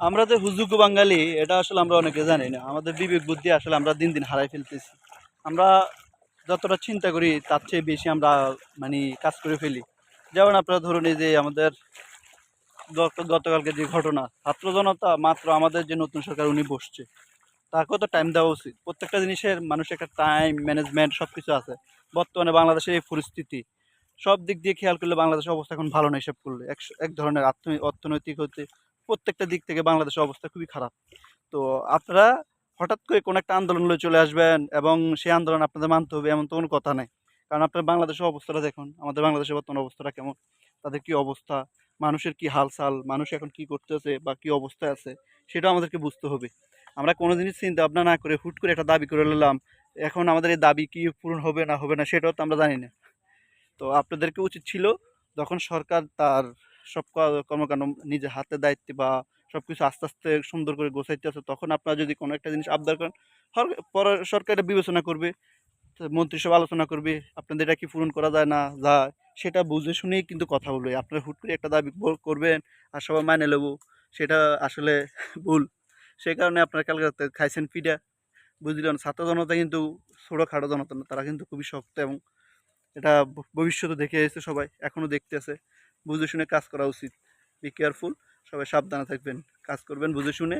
আমরা যে হুজুগু বাঙালি, এটা আসলে আমরা অনেকে জানি না। আমাদের বিবেক বুদ্ধি আসলে আমরা দিন দিন হারাই ফেলতেছি। আমরা যতটা চিন্তা করি, তার চেয়ে বেশি আমরা মানে কাজ করে ফেলি। যেমন আপনারা ধরুন এই যে আমাদের গত, গতকালকে যে ঘটনা, ছাত্র জনতা মাত্র আমাদের যে নতুন সরকার উনি বসছে, তাকেও তো টাইম দেওয়া উচিত। প্রত্যেকটা জিনিসের মানুষের একটা টাইম ম্যানেজমেন্ট সব কিছু আছে। বর্তমানে বাংলাদেশের এই পরিস্থিতি, সব দিক দিয়ে খেয়াল করলে বাংলাদেশের অবস্থা এখন ভালো না হিসাব করলে। এক এক ধরনের অর্থনৈতিক হতে প্রত্যেকটা দিক থেকে বাংলাদেশের অবস্থা খুবই খারাপ। তো আপনারা হঠাৎ করে কোনো একটা আন্দোলন লয়ে চলে আসবেন এবং সেই আন্দোলন আপনাদের মানতে হবে এমন তো কোনো কথা নেই। কারণ আপনার বাংলাদেশের অবস্থাটা দেখুন, আমাদের বাংলাদেশের বর্তমান অবস্থাটা কেমন? তাদের কি অবস্থা? মানুষের কি হালচাল? মানুষ এখন কি করতেছে বা কি অবস্থায় আছে? সেটাও আমাদেরকে বুঝতে হবে। আমরা কোনো জিনিস চিন্তা ভাবনা না করে হুট করে একটা দাবি করে নিলাম, এখন আমাদের এই দাবি কি পূরণ হবে না হবে না সেটাও তো আমরা জানি না। তো আপনাদেরকে উচিত ছিল যখন সরকার তার সব কর্মকাণ্ড নিজের হাতে দায়িত্বে বা সব কিছু আস্তে আস্তে সুন্দর করে গোছাইতে আছে, তখন আপনারা যদি কোনো একটা জিনিস আবদার করেন পরে সরকার এটা বিবেচনা করবে মন্ত্রিসভা আলোচনা করবে, আপনাদের এটা কি পূরণ করা যায় না যায়, সেটা বুঝে শুনেই কিন্তু কথা বলবে, আপনারা হুট করে একটা দাবি করবেন আর সবাই মানে নেব, সেটা আসলে ভুল সেই কারণে আপনারা কালকে খাইছেন পিঠা, বুঝলেন, ছাত্র জনতা কিন্তু ছোটোখাটো জনতা না, তারা কিন্তু খুবই শক্ত এবং এটা ভবিষ্যতে দেখে এসেছে সবাই এখনও দেখতে আছে বুঝে শুনে কাজ করা উচিত। বি কেয়ারফুল সবাই সাবধানে থাকবেন, কাজ করবেন, বুঝে শুনে।